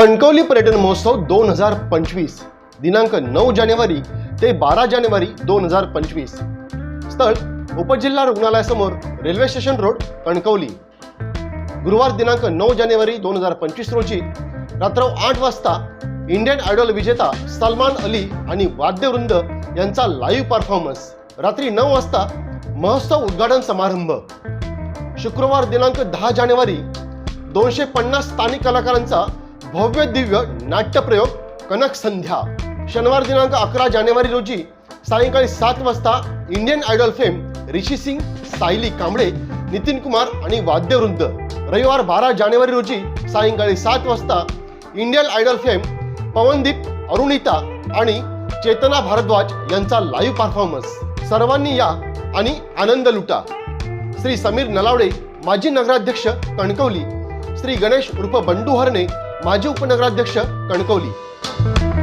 कणकवली पर्यटन महोत्सव दोन हजार पंचवीस दिनांक नऊ जानेवारी ते बारा जानेवारी दोन हजार पंचवीस. स्थळ उपजिल्हा रुग्णालयासमोर रेल्वे स्टेशन रोड कणकवली. गुरुवार दिनांक नऊ जानेवारी दोन हजार पंचवीस रोजी रात्र आठ वाजता इंडियन आयडॉल विजेता सलमान अली आणि वाद्यवृंद यांचा लाईव्ह परफॉर्मन्स रात्री नऊ वाजता महोत्सव उद्घाटन समारंभ. शुक्रवार दिनांक दहा जानेवारी दोनशे पन्नास स्थानिक कलाकारांचा भव्य दिव्य नाट्यप्रयोग कनक संध्या. शनिवार दिनांक अकरा जानेवारी रोजी सायंकाळी सात वाजता Indian Idol fame Rishi Singh Sayali Kamble Nitin Kumar आणि वाद्यवृंद रविवार बारा जानेवारी रोजी सायंकाळी सात वाजता Indian Idol fame Pawandeep Arunita आणि चेतना भारद्वाज यांचा लाईव्ह परफॉर्मन्स सर्वांनी या आणि आनंद लुटा. श्री समीर नलावडे माजी नगराध्यक्ष कणकवली. श्री गणेश उर्फ बंडू हरणे माजी उपनगराध्यक्ष कणकवली.